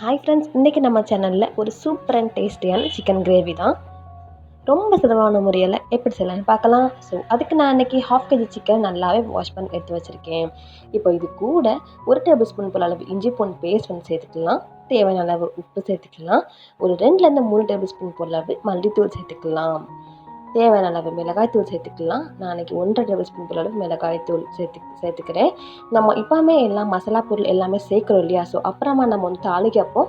Hi friends இன்றைக்கி நம்ம சேனலில் ஒரு சூப்பர் அண்ட் டேஸ்டியான சிக்கன் கிரேவி தான். ரொம்ப சிறப்பான முறையில் எப்படி செய்யலாம்னு பார்க்கலாம். ஸோ அதுக்கு நான் இன்றைக்கி ஹாஃப் கேஜி சிக்கன் நல்லாவே வாஷ் பண்ணி எடுத்து வச்சுருக்கேன். இப்போ இது கூட ஒரு டேபிள் ஸ்பூன் போல் அளவு இஞ்சி பூண்டு பேஸ்ட் வந்து சேர்த்துக்கலாம். தேவையான அளவு உப்பு சேர்த்துக்கலாம். ஒரு ரெண்டுலேருந்து மூணு டேபிள் ஸ்பூன் போல் அளவு மல்லித்தூள் சேர்த்துக்கலாம். தேவையான அளவு மிளகாய்த்தூள் சேர்த்துக்கலாம். நான் அன்றைக்கி ஒன்றரை டேபிள் ஸ்பூன் போல் அளவு மிளகாய்த்தூள் சேர்த்து சேர்த்துக்கிறேன். நம்ம இப்போவுமே எல்லாம் மசாலா பொருள் எல்லாமே சேர்க்குறோம் இல்லையா? ஸோ அப்புறமா நம்ம வந்து தாளிக்கப்போ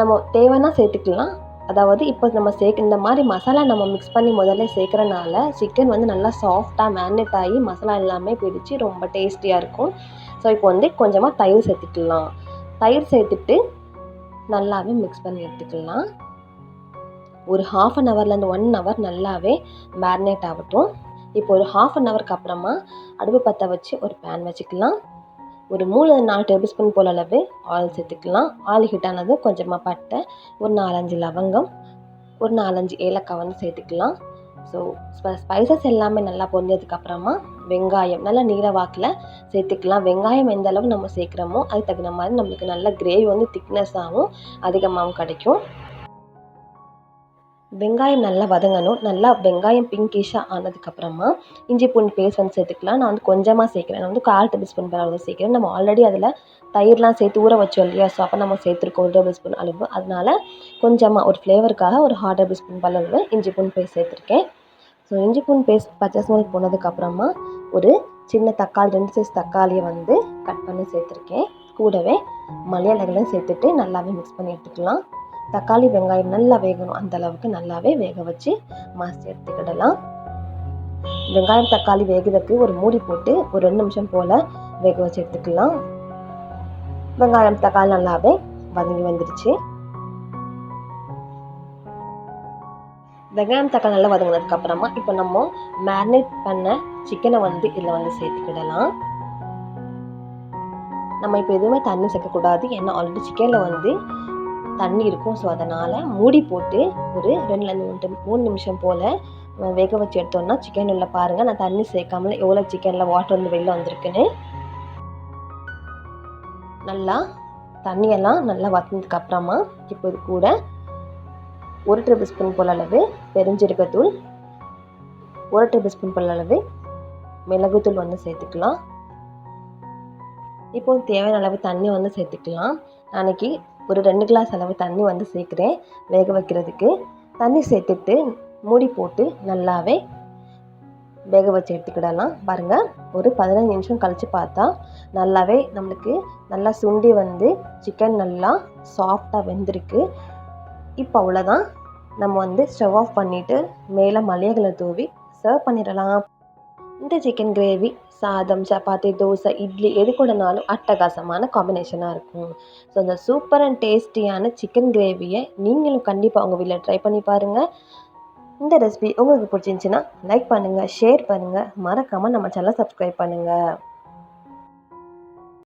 நம்ம தேவைன்னா சேர்த்துக்கலாம். அதாவது இப்போ நம்ம சேர்க்க இந்த மாதிரி மசாலா நம்ம மிக்ஸ் பண்ணி முதல்ல சேர்க்குறனால சிக்கன் வந்து நல்லா சாஃப்டாக மேரினேட் ஆகி மசாலா எல்லாமே பிடிச்சி ரொம்ப டேஸ்டியாக இருக்கும். ஸோ இப்போ வந்து கொஞ்சமாக தயிர் சேர்த்துக்கலாம். தயிர் சேர்த்துட்டு நல்லாவே மிக்ஸ் பண்ணி எடுத்துக்கலாம். ஒரு ஹாஃப் அன் ஹவர்லேருந்து ஒன் ஹவர் நல்லாவே மேரினேட் ஆகட்டும். இப்போ ஒரு ஹாஃப் அன் ஹவருக்கு அப்புறமா அடுப்பு பற்ற வச்சு ஒரு பேன் வச்சுக்கலாம். ஒரு மூணு நாலு டேபிள் ஸ்பூன் போல் அளவு ஆயில் சேர்த்துக்கலாம். ஆயில் ஹிட் ஆனது கொஞ்சமாக பட்டை ஒரு நாலஞ்சு லவங்கம் ஒரு நாலஞ்சு ஏலக்காய் வந்து சேர்த்துக்கலாம். ஸோ ஸ்பைசஸ் எல்லாமே நல்லா பொரிஞ்சதுக்கப்புறமா வெங்காயம் நல்லா நீரை வாக்கில் சேர்த்துக்கலாம். வெங்காயம் எந்த அளவு நம்ம சேர்க்குறோமோ அதுக்கு தகுந்த மாதிரி நம்மளுக்கு நல்ல கிரேவி வந்து திக்னஸாகவும் அதிகமாகவும் கிடைக்கும். வெங்காயம் நல்லா வதங்கணும். நல்லா வெங்காயம் பிங்கிஷாக ஆனதுக்கப்புறமா இஞ்சி பூண்டு பேஸ்ட் வந்து சேர்த்துக்கலாம். நான் வந்து கொஞ்சமாக சேர்க்குறேன். நான் வந்து கால் டேபிள் ஸ்பூன் அளவு சேர்க்குறேன். நம்ம ஆல்ரெடி அதில் தயிர்லாம் சேர்த்து ஊற வச்சோம் இல்லையா? ஸோ அப்போ நம்ம சேர்த்துருக்கோம் ஒரு டேபிள் ஸ்பூன் அளவு. அதனால் கொஞ்சமாக ஒரு ஃப்ளேவருக்காக ஒரு ஹாஃப் டேபிள் ஸ்பூன் அளவு இஞ்சி பூண்டு பேஸ்ட் சேர்த்துருக்கேன். ஸோ இஞ்சி பூண்டு பேஸ்ட் பச்சை ஸ்மெல் போனதுக்கப்புறமா ஒரு சின்ன தக்காளி ரெண்டு சைஸ் தக்காளியை வந்து கட் பண்ணி சேர்த்துருக்கேன். கூடவே மலையாளங்களையும் சேர்த்துட்டு நல்லாவே மிக்ஸ் பண்ணி எடுத்துக்கலாம். தக்காளி வெங்காயம் நல்லா வேகணும். அந்த அளவுக்கு நல்லாவே வேக வச்சு மாசி எடுத்துக்கிடலாம். வெங்காயம் தக்காளி வேகிறதுக்கு ஒரு மூடி போட்டு ஒரு ரெண்டு நிமிஷம் போல் வேக வச்சு எடுத்துக்கலாம். வெங்காயம் தக்காளி நல்லாவே வதங்கி வந்துருச்சு. வெங்காயம் தக்காளி நல்லா வதங்கினதுக்கு அப்புறமா இப்போ நம்ம மேரினேட் பண்ண சிக்கனை வந்து இதில் வந்து சேர்த்துக்கிடலாம். நம்ம இப்போ எதுவுமே தண்ணி சேர்க்கக்கூடாது. ஏன்னா ஆல்ரெடி சிக்கனில் வந்து தண்ணி இருக்கும். ஸோ அதனால் மூடி போட்டு ஒரு ரெண்டுலேருந்து மூணு மூணு நிமிஷம் போல் வேக வச்சு எடுத்தோம்னா சிக்கன் உள்ள பாருங்கள் நான் தண்ணி சேர்க்காமல எவ்வளோ சிக்கனில் வாட்டர் வந்து வெளில வந்திருக்குன்னு. நல்லா தண்ணியெல்லாம் நல்லா வத்தினதுக்கு அப்புறமா இப்போ இது கூட ஒரு டேபிள் ஸ்பூன் போல் அளவு பெருஞ்சீரகத்தூள் ஒரு டேபிள் ஸ்பூன் போல் அளவு மிளகுத்தூள் வந்து சேர்த்துக்கலாம். இப்போ தேவையான அளவு தண்ணி வந்து சேர்த்துக்கலாம். அன்றைக்கி ஒரு ரெண்டு கிளாஸ் அளவு தண்ணி வந்து சேர்க்குறேன் வேக வைக்கிறதுக்கு. தண்ணி சேர்த்துட்டு மூடி போட்டு நல்லாவே வேக வச்சு எடுத்துக்கிடலாம். பாருங்கள் ஒரு பதினஞ்சு நிமிஷம் கழித்து பார்த்தா நல்லாவே நம்மளுக்கு நல்லா சுண்டி வந்து சிக்கன் நல்லா சாஃப்டாக வெந்திருக்கு. இப்போ அவ்வளோதான் நம்ம வந்து ஸ்டவ் ஆஃப் பண்ணிவிட்டு மேலே மளிகைகளை தூவி சர்வ் பண்ணிடலாம். இந்த சிக்கன் கிரேவி சாதம் சப்பாத்தி தோசை இட்லி எது கூடனாலும் அட்டகாசமான காம்பினேஷனாக இருக்கும். ஸோ அந்த சூப்பர் அண்ட் டேஸ்டியான சிக்கன் கிரேவியை நீங்களும் கண்டிப்பாக உங்கள் வீட்டில் ட்ரை பண்ணி பாருங்கள் இந்த ரெசிபி உங்களுக்கு பிடிச்சிருந்துச்சின்னா லைக் பண்ணுங்கள் ஷேர் பண்ணுங்கள் மறக்காமல் நம்ம சேனலை சப்ஸ்கிரைப் பண்ணுங்கள்